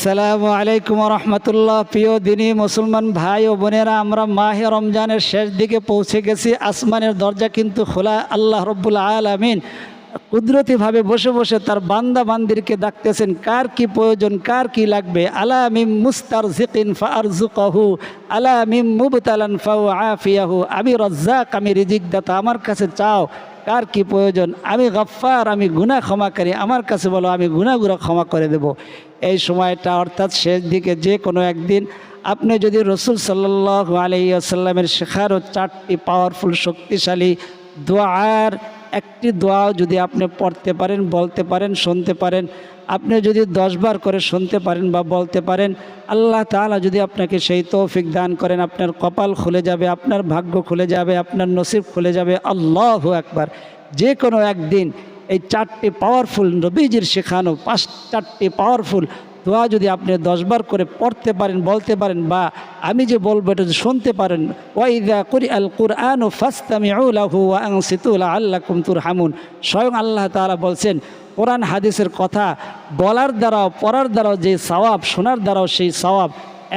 আসসালামু আলাইকুম রহমতুল্লাহ। প্রিয় দিনী মুসলমান ভাই ও বোনেরা, আমরা মাহে রমজানের শেষ দিকে পৌঁছে গেছি। আসমানের দরজা কিন্তু খোলা। আল্লাহ রব্বুল আলমিন কুদরতিভাবে বসে বসে তার বান্দা বান্দিরকে ডাকতেছেন, কার কি প্রয়োজন? কার কি লাগবে? আলা মিম মুস্তার জিকিন ফার জুকাহু আলা মিম মুবতালান ফাউ আফিয়াহু, আমি রজ্জাক, আমি রিজিক দাতা আমার কাছে চাও কার কি প্রয়োজন? আমি গফ্ফার, আমি ক্ষমা করি, আমার কাছে বলো, আমি গুণাগুলো ক্ষমা করে দেব। এই সময়টা অর্থাৎ শেষ দিকে যে কোনো একদিন আপনি যদি রসুল সাল্লাহ আলাইসাল্লামের শেখারও চারটি পাওয়ারফুল শক্তিশালী দোয়ার একটি দোয়াও যদি আপনি পড়তে পারেন, বলতে পারেন, শুনতে পারেন, আপনি যদি দশবার করে শুনতে পারেন বা বলতে পারেন, আল্লাহ তাআলা যদি আপনাকে সেই তৌফিক দান করেন, আপনার কপাল খুলে যাবে, আপনার ভাগ্য খুলে যাবে, আপনার নসিব খুলে যাবে, আল্লাহ একবার যে কোনো একদিন এই চারটি পাওয়ারফুল নবীজির শেখানো, পাঁচ চারটি পাওয়ারফুল দোয়া যদি আপনি দশবার করে পড়তে পারেন, বলতে পারেন বা আমি যে বলব এটা যদি শুনতে পারেন, ওয়াইদা করি আল কুরআন আল্লাহ কুমতুর হামুন স্বয়ং আল্লাহ তাআলা বলছেন, কোরআন হাদিসের কথা বলার দ্বারাও, পড়ার দ্বারাও যে সওয়াব, শোনার দ্বারাও সেই সওয়াব,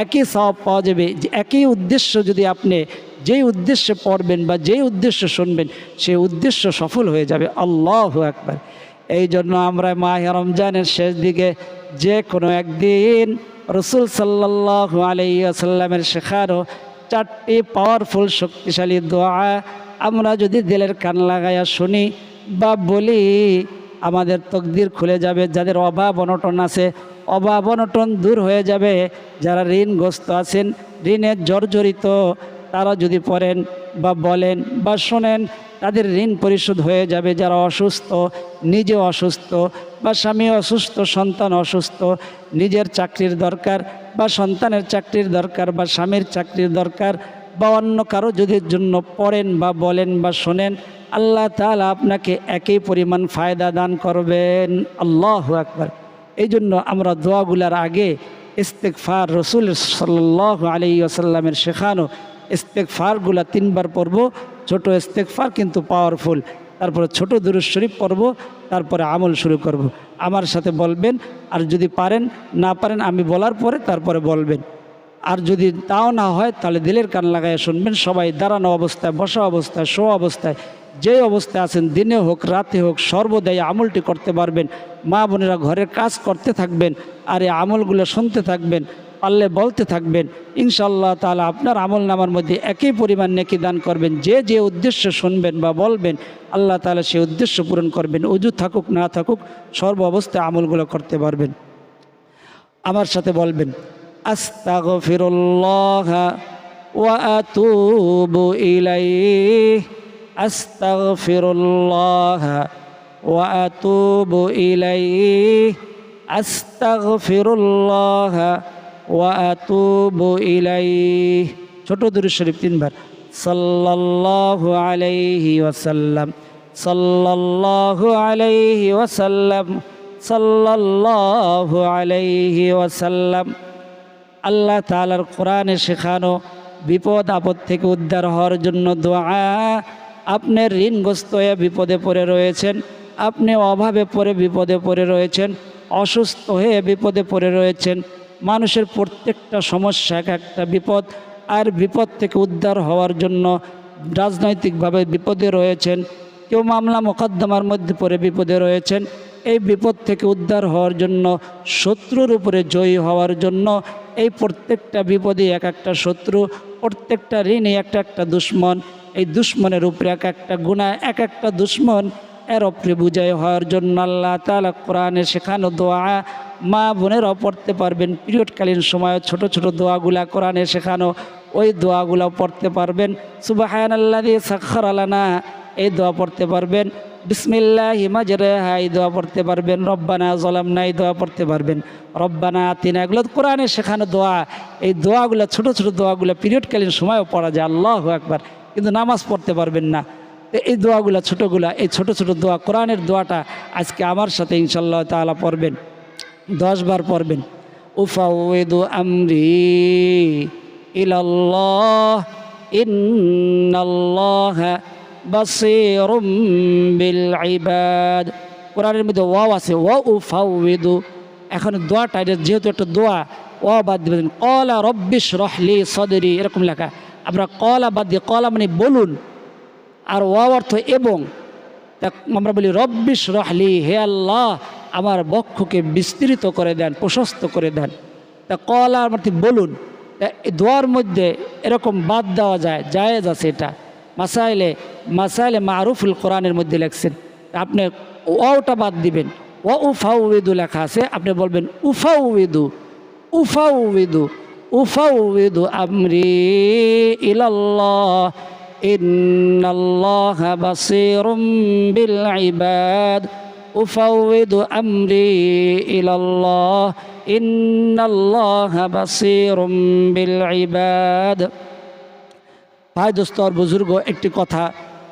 একই সওয়াব পাওয়া যাবে। একই উদ্দেশ্য যদি আপনি যেই উদ্দেশ্যে পড়বেন বা যেই উদ্দেশ্য শুনবেন সেই উদ্দেশ্য সফল হয়ে যাবে। আল্লাহ একবার এই জন্য আমরা মাহে রমজানের শেষ দিকে যে কোনো একদিন রসুল সাল্লাহ আলাইসাল্লামের শেখারও চারটি পাওয়ারফুল শক্তিশালী দোয়া আমরা যদি দিলের কান লাগাইয়া শুনি বা বলি, আমাদের তকদির খুলে যাবে, যাদের অভাব অনটন আছে, অভাব অনটন দূর হয়ে যাবে। যারা ঋণগ্রস্ত আছেন, ঋণের জর্জরিত, তারা যদি পড়েন বা বলেন বা শোনেন তাদের ঋণ পরিশোধ হয়ে যাবে। যারা অসুস্থ, নিজে অসুস্থ বা স্বামী অসুস্থ, সন্তান অসুস্থ, নিজের চাকরির দরকার বা সন্তানের চাকরির দরকার বা স্বামীর চাকরির দরকার বা অন্য কারও যদি জন্য পড়েন বা বলেন বা শোনেন, আল্লাহ তাআলা আপনাকে একই পরিমাণ ফায়দা দান করবেন। আল্লাহ একবার এই জন্য আমরা দোয়াগুলার আগে ইস্তেকফার রসুল সাল্লাহ আলী আসাল্লামের শেখানো ইস্তেকফারগুলা তিনবার পড়ব। ছোট ইস্তেকফার কিন্তু পাওয়ারফুল তারপরে ছোট দুরুজ শরীফ পড়ব, তারপরে আমল শুরু করব। আমার সাথে বলবেন, আর যদি পারেন, না পারেন, আমি বলার পরে তারপরে বলবেন। আর যদি তাও না হয়, তাহলে দিলের কান লাগায় শুনবেন, সবাই দাঁড়ানো অবস্থায়, বসা অবস্থায় শো অবস্থায় যে অবস্থায় আছেন, দিনে হোক, রাতে হোক, সর্বদাই আমলটি করতে পারবেন। মা বোনেরা ঘরের কাজ করতে থাকবেন, আর এই আমলগুলো শুনতে থাকবেন। পারলে বলতে থাকবেন ইনশাল্লাহ তাহলে আপনার আমল নামার মধ্যে একই পরিমাণ নেকি দান করবেন, যে যে উদ্দেশ্য শুনবেন বা বলবেন, আল্লাহ তালা সেই উদ্দেশ্য পূরণ করবেন, উজু থাকুক না থাকুক, সর্ব অবস্থায় আমলগুলো করতে পারবেন। আমার সাথে বলবেন, আস্তাগফিরুল্লাহ ওয়া আস্তাগফিরুল্লাহ আতুবু ইলাইহি। ছোট দুরূদ শরীফ তিনবার। সাল্লাল্লাহু আলাইহি ওয়াসাল্লাম। সাল্লাল্লাহু আলাইহি ওয়াসাল্লাম। সাল্লাল্লাহু আলাইহি ওয়াসাল্লাম। আল্লাহ তাআলার কোরআনে শেখানো বিপদ আপদ থেকে উদ্ধার হওয়ার জন্য দোয়া। আপনি ঋণগ্রস্ত হয়ে বিপদে পড়ে রয়েছেন। আপনি অভাবে পড়ে বিপদে পড়ে রয়েছেন। অসুস্থ হয়ে বিপদে পড়ে রয়েছেন। মানুষের প্রত্যেকটা সমস্যা এক একটা বিপদ, আর বিপদ থেকে উদ্ধার হওয়ার জন্য রাজনৈতিকভাবে বিপদে রয়েছেন। কেউ মামলা মোকদ্দমার মধ্যে পড়ে বিপদে রয়েছেন। এই বিপদ থেকে উদ্ধার হওয়ার জন্য, শত্রুর উপরে জয়ী হওয়ার জন্য এই প্রত্যেকটা বিপদে এক একটা শত্রু, প্রত্যেকটা ঋণে একটা একটা দুশ্মন। এই দুশ্মনের উপরে এক একটা গুণা এক একটা দুশ্মন এর অপ্রে বুঝাই হওয়ার জন্য আল্লাহ তালা কোরআনে শেখানো দোয়া মা বোনেরাও পড়তে পারবেন। পিরিয়ডকালীন সময় ছোট ছোট দোয়াগুলা কোরআনে শেখানো, ওই দোয়াগুলো পড়তে পারবেন। সুবাহান আল্লাহ দিয়ে সাক্ষর আলানা এই দোয়া পড়তে পারবেন। বিসমিল্লাহ হিমাজরেহা এই দোয়া পড়তে পারবেন। রব্বানা জলামনা এই দোয়া পড়তে পারবেন। রব্বানা তিনা এগুলো কোরআনে শেখানো দোয়া। এই দোয়াগুলো, ছোট ছোট দোয়াগুলো পিরিয়ডকালীন সময়ও পড়া যায়, আল্লাহ একবার কিন্তু নামাজ পড়তে পারবেন না। এই দোয়াগুলো, ছোটোগুলা, এই ছোট ছোট দোয়া, কোরআনের দোয়াটা আজকে আমার সাথে ইনশাল্লাহ তালা পড়বেন দশবার পড়বেন। উফাউদু আমরি বিল ইবাদ। কোরআনের মধ্যে ওয়াও আছে, ওয়া উফাউদু এখন দোয়াটা যেহেতু একটা দোয়া ও বাদ দিবেন কলা রব্বিশ রহলি সদরি এরকম লেখা। আমরা কলা বাদ দিয়ে, কলা মানে বলুন। আর ও অর্থ এবং আমরা বলি রব্বিশ রহলি হে আল্লাহ, আমার বক্ষকে বিস্তৃত করে দেন, প্রশস্ত করে দেন। তা কলা মানে বলুন দোয়ার মধ্যে এরকম বাদ দেওয়া যায়, জায়েজ আছে এটা। মাসাইলে মাসাইলে মারুফুল কোরআনের মধ্যে লেখছেন, আপনি ওটা বাদ দিবেন। ও উফাউদু লেখা আছে, আপনি বলবেন উফাউদু উফাউদু উফাউদু আমরি ইলাল্লাহ। ইন্নাল্লাহ বাসিরুম বিল ইবাদ উফাউদু আমরি ইলাল্লাহ। ইন্নাল্লাহ বাসিরুম বিল ইবাদ ভাই দোস্ত, আর বুজুর্গ, একটি কথা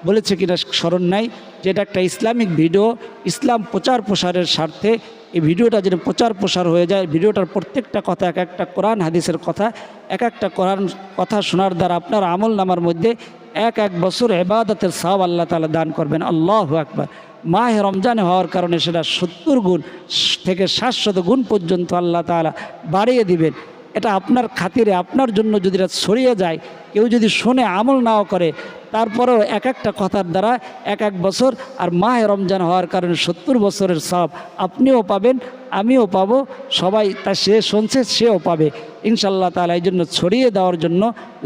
বলেছে কিনা স্মরণ নাই যেটা একটা ইসলামিক ভিডিও। ইসলাম প্রচার প্রসারের স্বার্থে এই ভিডিওটা যেন প্রচার প্রসার হয়ে যায়, ভিডিওটার প্রত্যেকটা কথা, এক একটা কোরআন, হাদিসের কথা, এক একটা কোরআন কথা শোনার দ্বারা আপনার আমল নামার মধ্যে এক এক বছর এবাদতের সাব আল্লাহ তালা দান করবেন। আল্লাহ আকবার। মাহে রমজানে হওয়ার কারণে সেটা সত্তর গুণ থেকে সাতশত গুণ পর্যন্ত আল্লাহ তালা বাড়িয়ে দিবেন। এটা আপনার খাতিরে, আপনার জন্য যদি এটা ছড়িয়ে যায়, কেউ যদি শোনে আমল নাও করে, তারপরেও এক একটা কথার দ্বারা এক এক বছর আর মাহে রমজান হওয়ার কারণে সত্তর বছরের সব আপনিও পাবেন, আমিও পাবো, সবাই তা সে শুনছে, সেও পাবে। ইনশাল্লাহ তালা এই জন্য ছড়িয়ে দেওয়ার জন্য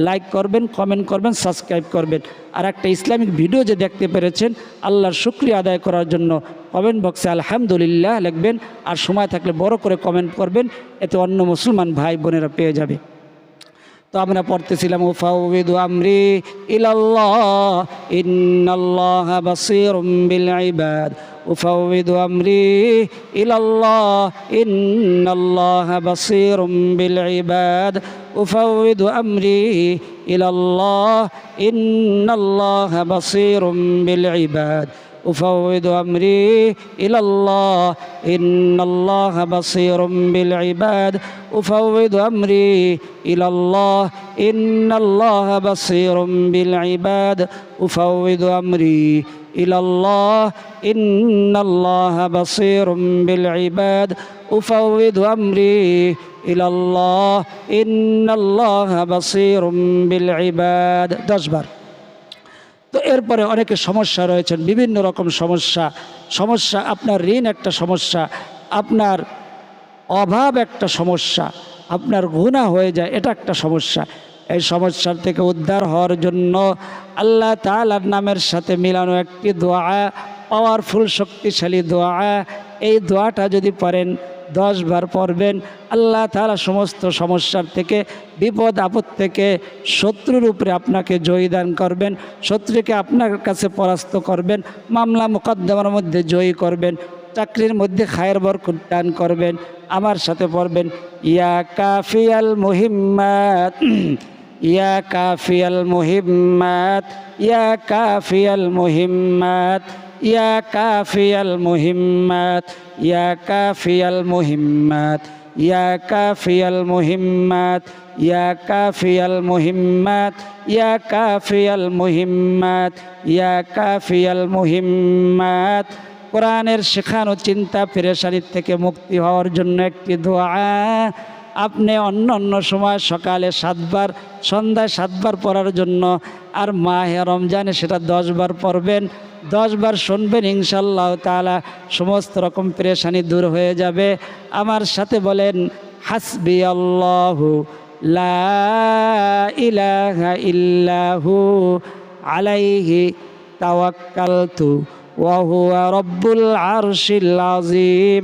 লাইক করবেন কমেন্ট করবেন সাবস্ক্রাইব করবেন। আর একটা ইসলামিক ভিডিও যে দেখতে পেরেছেন, আল্লাহর শুক্রিয়া আদায় করার জন্য কমেন্ট বক্সে আলহামদুলিল্লাহ লিখবেন। আর সময় থাকলে বড় করে কমেন্ট করবেন, এতে অন্য মুসলমান ভাই বোনেরা পেয়ে যাবে। তো আমরা পড়তেছিলাম, উফাউবিদু আমরি ইলাল্লাহ, ইন্নাল্লাহ বাসীরুম বিল ইবাদ। أفوض أمري إلى الله. إن الله بصير بالعباد. أفوض أمري إلى الله. إن الله بصير بالعباد. أفوض أمري إلى الله. إن الله بصير بالعباد. أفوض أمري إلى الله. إن الله بصير بالعباد. أفوض أمري إلى الله إن الله بصير بالعباد أفوض أمري إلى الله إن الله بصير بالعباد دشبر তো এরপরে অনেকে সমস্যা রয়েছেন বিভিন্ন রকম সমস্যা সমস্যা আপনার ঋণ একটা সমস্যা আপনার অভাব একটা সমস্যা আপনার গুণা হয়ে যায় এটা একটা সমস্যা এই সমস্যার থেকে উদ্ধার হওয়ার জন্য আল্লাহ তালার নামের সাথে মিলানো একটি দোয়া পাওয়ারফুল শক্তিশালী দোয়া। এই দোয়াটা যদি পারেন দশ বার পড়বেন, আল্লাহ তালা সমস্ত সমস্যার থেকে, বিপদ, আপদ থেকে শত্রুর উপরে আপনাকে জয়ী দান করবেন, শত্রুকে আপনার কাছে পরাস্ত করবেন, মামলা মোকদ্দমার মধ্যে জয়ী করবেন, চাকরির মধ্যে খায়ের বরকত দান করবেন, আমার সাথে পড়বেন, ইয়া কাফিয়াল মুহিম্মাত। ইয়া কাফিয়াল মুহিম্মাত, ইয়া কাফিয়াল মুহিম্মাত, ইয়া কাফিয়াল মুহিম্মাত, ইয়া কাফিয়াল মুহিম্মাত, ইয়া কাফিয়াল মুহিম্মাত, ইয়া কাফিয়াল মুহিম্মাত, ইয়া কাফিয়াল মুহিম্মাত, ইয়া কাফিয়াল মুহিম্মাত। কোরআনের শেখানো চিন্তা পেরেশানির থেকে মুক্তি হওয়ার জন্য একটি দোয়া। আপনি অন্য অন্য সময় সকালে সাতবার, সন্ধ্যায় সাতবার পড়ার জন্য, আর মাহে রমজানে সেটা দশবার পড়বেন, দশবার শুনবেন ইনশাল্লাহ তালা সমস্ত রকম পেরেশানি দূর হয়ে যাবে। আমার সাথে বলেন হাসবি আল্লাহু ইলাহা ইল্লাহু আলাইহি তাওয়াক্কালতু ওয়া হুয়া রব্বুল আরশিল আযীম।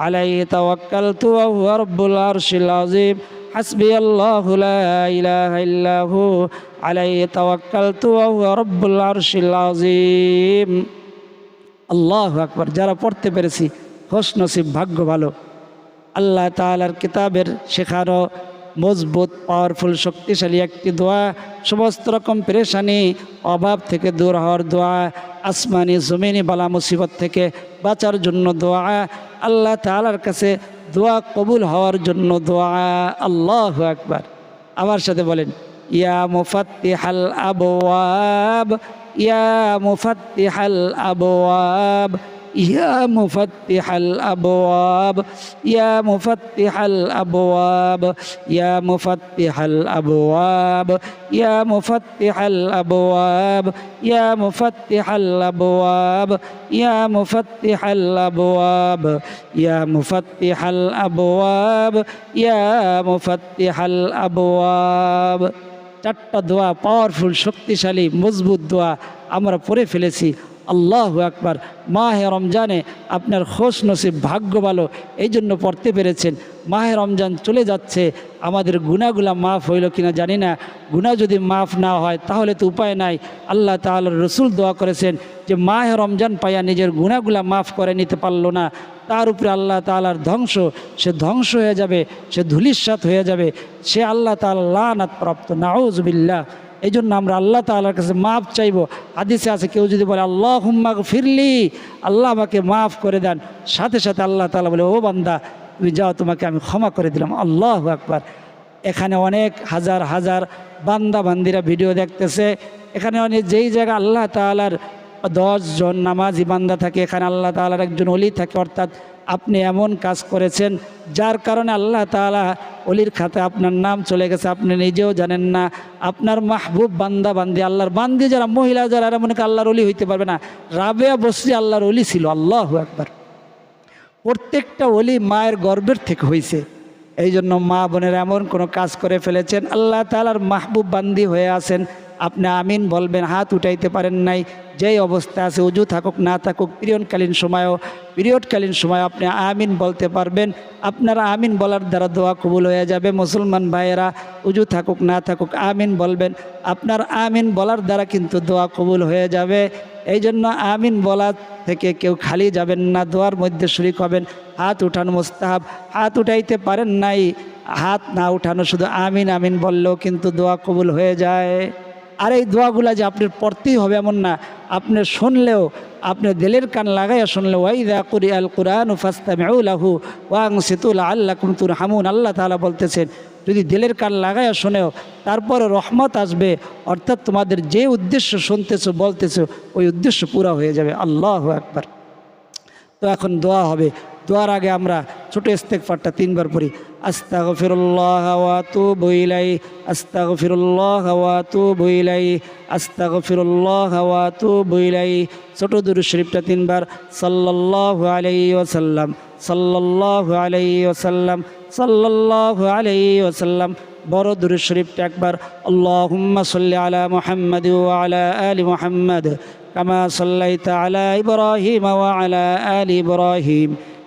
عليه توكلت وهو رب العرش العظيم حسبي الله لا إله إلا هو عليه توكلت وهو رب العرش العظيم আল্লাহ আকবার যারা পড়তে পেরেছি হোস নসিব ভাগ্য ভালো আল্লাহ তালার কিতাবের শেখানো মজবুত পাওয়ারফুল শক্তিশালী একটি দোয়া সমস্ত রকম পেরেশানি অভাব থেকে দূর হওয়ার দোয়া আসমানি জমিনি বালা মুসিবত থেকে বাঁচার জন্য দোয়া আল্লাহ তালার কাছে দোয়া কবুল হওয়ার জন্য দোয়া। আল্লাহ একবার আমার সাথে বলেন, ইয়া মুফাত্তিহাল আবওয়াব, ইয়া মুফাত্তিহাল আবওয়াব। ইয়া মুফাত্তিহাল আবওয়াব ইয়া মুফাত্তিহাল আবওয়াব ইয়া মুফাত্তিহাল আবওয়াব ইয়া মুফাত্তিহাল আবওয়াব ইয়া মুফাত্তিহাল আবওয়াব ইয়া মুফাত্তিহাল আবওয়াব ইয়া মুফাত্তিহাল আবওয়াব ইয়া মুফাত্তিহাল আবওয়াব চারটা দোয়া পাওয়ারফুল শক্তিশালী মজবুত দোয়া আমরা পড়ে ফেলেছি আল্লাহ আকবার, মাহে রমজানে আপনার খোশ নসিব ভাগ্য ভালো এই জন্য পড়তে পেরেছেন। মাহে রমজান চলে যাচ্ছে, আমাদের গুণাগুলা মাফ হইল কিনা জানি না। গুণা যদি মাফ না হয়, তাহলে তো উপায় নাই। আল্লাহ তাআলার রসুল দোয়া করেছেন যে, মাহে রমজান পাইয়া নিজের গুণাগুলা মাফ করে নিতে পারল না। তার উপরে আল্লাহ তালার ধ্বংস, সে ধ্বংস হয়ে যাবে, সে ধুলিস্বাত হয়ে যাবে। সে আল্লাহ তালা লানাত প্রাপ্ত। নাউজবিল্লা এই জন্য আমরা আল্লাহ তালার কাছে মাফ চাইব। হাদিসে আছে, কেউ যদি বলে আল্লাহ হুম্মাক ফিরলি আল্লাহ আমাকে মাফ করে দেন। সাথে সাথে আল্লাহ তালা বলে, ও বান্দা, তুমি যাও, তোমাকে আমি ক্ষমা করে দিলাম। আল্লাহ আকবার। এখানে অনেক হাজার হাজার বান্দা বান্দিরা ভিডিও দেখতেছে। এখানে অনেক, যেই জায়গা আল্লাহ তালার দশজন নামাজি বান্দা থাকে, এখানে আল্লাহ তালার একজন অলি থাকে, অর্থাৎ আপনি এমন কাজ করেছেন, যার কারণে আল্লাহ তালা অলির খাতে আপনার নাম চলে গেছে, আপনি নিজেও জানেন না। আপনার মাহবুব বান্দা বান্দি, আল্লাহর বান্দি যারা, মহিলা যারা, এরা মনে আল্লাহর অলি হইতে পারবে না। রাবেয়া বসরি আল্লাহর অলি ছিল, আল্লাহ একবার প্রত্যেকটা অলি মায়ের গর্বের থেকে হয়েছে এই জন্য মা বোনের এমন কোনো কাজ করে ফেলেছেন, আল্লাহ তালার মাহবুব বান্দি হয়ে আছেন। আপনি আমিন বলবেন, হাত উঠাইতে পারেন নাই, যেই অবস্থা আছে, উজু থাকুক, না থাকুক, পিরিয়ডকালীন সময়ও, পিরিয়ডকালীন সময় আপনি আমিন বলতে পারবেন। আপনারা আমিন বলার দ্বারা দোয়া কবুল হয়ে যাবে। মুসলমান ভাইয়েরা, উজু থাকুক, না থাকুক, আমিন বলবেন। আপনার আমিন বলার দ্বারা কিন্তু দোয়া কবুল হয়ে যাবে। এই জন্য আমিন বলা থেকে কেউ খালি যাবেন না, দোয়ার মধ্যে শরিক হবেন। হাত উঠানো মোস্তাহাব, হাত উঠাইতে পারেন নাই, হাত না উঠানো শুধু আমিন আমিন বললেও কিন্তু দোয়া কবুল হয়ে যায়। আর এই দোয়াগুলা যে আপনার পড়তেই হবে এমন না, আপনি শুনলেও, আপনি দিলের কান লাগাইয়া শুনলে ওয়াইদা কুরি আল কুরআন ফাস্তামিউলাহু ওয়াং সিতুল আল্লাহ কুমতুর হামুন আল্লাহ তাআলা বলতেছেন, যদি দিলের কান লাগাইয়া শোনেও তারপরে রহমত আসবে, অর্থাৎ তোমাদের যে উদ্দেশ্য শুনতেছো, বলতেছো, ওই উদ্দেশ্য পুরা হয়ে যাবে। আল্লাহ একবার তো এখন দোয়া হবে। দোয়ার আগে আমরা ছোট ইস্তেকফারটা তিনবার পড়ি আস্তা গফিরুল্লাহ হাওয়া তু বইলাই আস্তা গফিরুল্লাহ হাওয়া তু বইলাই আস্তা গফিরুল্লাহ হাওয়া তু বইলাই ছোট দুরু শরীফটা তিনবার সাল্লাহ আলাই ওসাল্লাম সাল্লাহ আলাই ওসাল্লাম সাল্লাহ আলাই ওসাল্লাম বড় দুরু শরীফটা একবার, আল্লাহুম্মা সাল্লি আলা মুহাম্মদ ওয়া আলা আলি মুহাম্মদ, কামা সাল্লাইতা আলা ইব্রাহিম ওয়া আলা আলি ইব্রাহিম।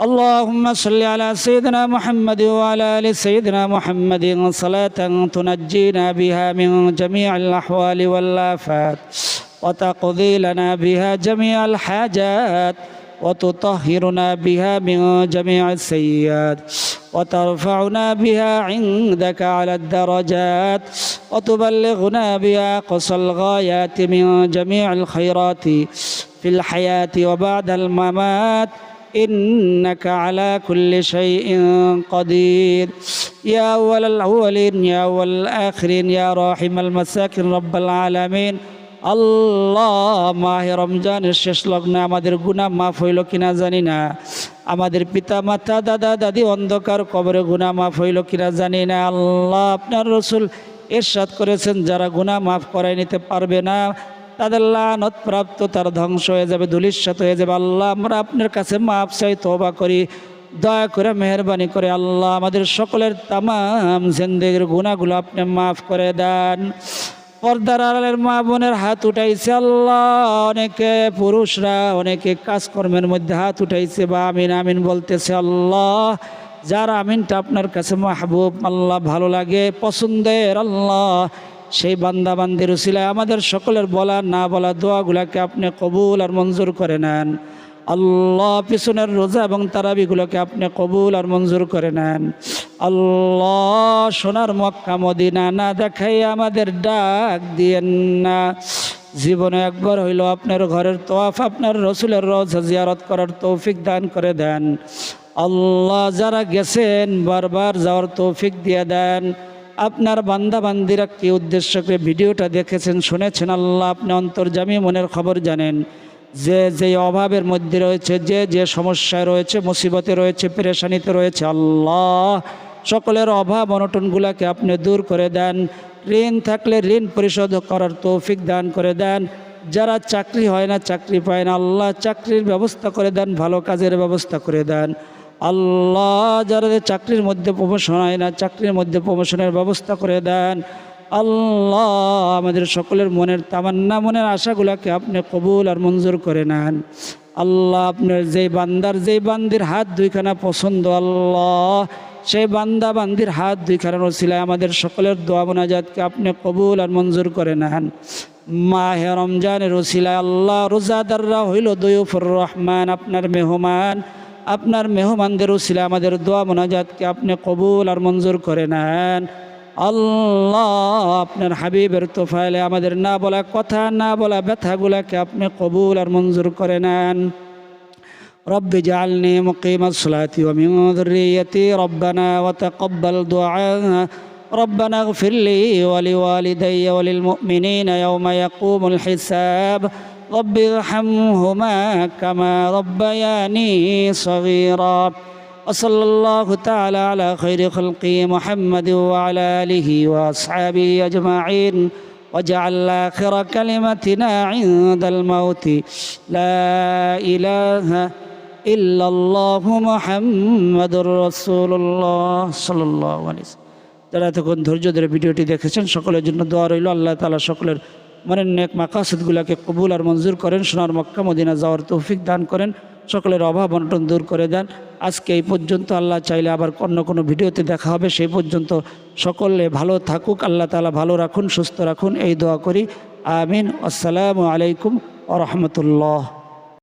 اللهم صل على سيدنا محمد وعلى آل سيدنا محمد صلاة تنجينا بها من جميع الأحوال والآفات وتقضي لنا بها جميع الحاجات وتطهرنا بها من جميع السيئات وترفعنا بها عندك على الدرجات وتبلغنا بها قصى الغايات من جميع الخيرات في الحياة وبعد الممات. إنك على كل شيء قدير يا أول الأولين يا أول الآخرين يا راحم المساكن رب العالمين আল্লাহ মাহে রমজানের শেষ লগ্নে আমাদের গুনাহ মাফ হইল কিনা জানি না আমাদের পিতা মাতা দাদা দাদি অন্ধকার কবরে গুনাহ মাফ হইল কিনা জানি না আল্লাহ আপনার রসুল এরশাদ করেছেন যারা গুনাহ মাফ করাই নিতে পারবে না তাদের লানত প্রাপ্ত, তার ধ্বংস হয়ে যাবে ধুলিস্বাত হয়ে যাবে। আল্লাহ, আমরা আপনার কাছে মাফ চাই তোবা করি। দয়া করে, মেহরবানি করে আল্লাহ, আমাদের সকলের তামাম জিন্দেগির গুণাগুলো আপনি মাফ করে দেন। পর্দার আড়ালের মা বোনের হাত উঠাইছে আল্লাহ, অনেকে পুরুষরা, অনেকে কাজকর্মের মধ্যে হাত উঠাইছে বা আমিন আমিন বলতেছে আল্লাহ, যার আমিনটা আপনার কাছে মাহবুব, আল্লাহ ভালো লাগে, পছন্দের আল্লাহ। সেই বান্দা বান্দির উসিলায় আমাদের সকলের বলা না বলা দোয়াগুলাকে আপনি কবুল আর মঞ্জুর করে নেন। আল্লাহ পিছনের রোজা এবং তারাবিগুলোকে আপনি কবুল আর মঞ্জুর করে নেন। আল্লাহ সোনার মক্কা মদিনা না দেখাই আমাদের ডাক দিয়েন না। জীবনে একবার হইল আপনার ঘরের তোয়াফ, আপনার রসুলের রোজা জিয়ারত করার তৌফিক দান করে দেন। আল্লাহ যারা গেছেন বারবার যাওয়ার তৌফিক দিয়ে দেন। আপনার বান্দা বান্দিরা কি উদ্দেশ্য করে ভিডিওটা দেখেছেন, শুনেছেন? আল্লাহ আপনি অন্তর্জামী মনের খবর জানেন। যে যে অভাবের মধ্যে রয়েছে, যে যে সমস্যায় রয়েছে, মুসিবতে রয়েছে, পেরেশানিতে রয়েছে, আল্লাহ সকলের অভাব অনটনগুলাকে আপনি দূর করে দেন। ঋণ থাকলে ঋণ পরিশোধ করার তৌফিক দান করে দেন। যারা চাকরি হয় না, চাকরি পায় না, আল্লাহ চাকরির ব্যবস্থা করে দেন, ভালো কাজের ব্যবস্থা করে দেন। আল্লাহ যারা চাকরির মধ্যে প্রমোশন হয় না, চাকরির মধ্যে প্রমোশনের ব্যবস্থা করে দেন, আল্লাহ আমাদের সকলের মনের তামান্না, মনের আশাগুলোকে আপনি কবুল আর মঞ্জুর করে নেন। আল্লাহ আপনার যেই বান্দার, যেই বান্দির হাত দুইখানা পছন্দ, আল্লাহ সেই বান্দা বান্দির হাত দুইখানা ওসিলায় আমাদের সকলের দোয়া মোনাজাতকে আপনি কবুল আর মঞ্জুর করে নেন। মাহে রমজানের ওসিলায় আল্লাহ রোজাদাররা হইল দৈফুর রহমান, আপনার মেহমান। আপনার মেহমানদের ওসিলা আমাদের দোয়া মোনাজাতকে আপনি কবুল আর মঞ্জুর করে নেন আল্লাহ আপনার হাবিবের তোফাইলে আমাদের না বলা কথা না বলা ব্যথাগুলাকে আপনি কবুল আর মঞ্জুর করে নেন رب اجعلني مقيم الصلاة ومن ذريتي ربنا وتقبل دعاء ربنا اغفر لي ولوالدي وللمؤمنين يوم يقوم الحساب رب ارحمهما كما ربياني صغيرا وصلى الله تعالى على خير خلقه محمد وعلى آله وأصحابه أجمعين وجعل آخر كلمتنا عند الموت لا إله إلا الله محمد رسول الله صلى الله عليه وسلم যারা এতক্ষণ ধৈর্য ধরে ভিডিওটি দেখেছেন সকলের জন্য দোয়া রইল আল্লাহ তালা সকলের মনের নেক মাকাসুদগুলাকে কবুল আর মঞ্জুর করেন, সোনার মক্কা, মদিনা যাওয়ার তৌফিক দান করেন, সকলের অভাব অনটন দূর করে দেন। আজকে এই পর্যন্ত আল্লাহ চাইলে আবার অন্য কোনো ভিডিওতে দেখা হবে, সেই পর্যন্ত সকলে ভালো থাকুক, আল্লাহ তালা ভালো রাখুন, সুস্থ রাখুন, এই দোয়া করি। আমিন। আসসালামু আলাইকুম আ রহমতুল্লাহ।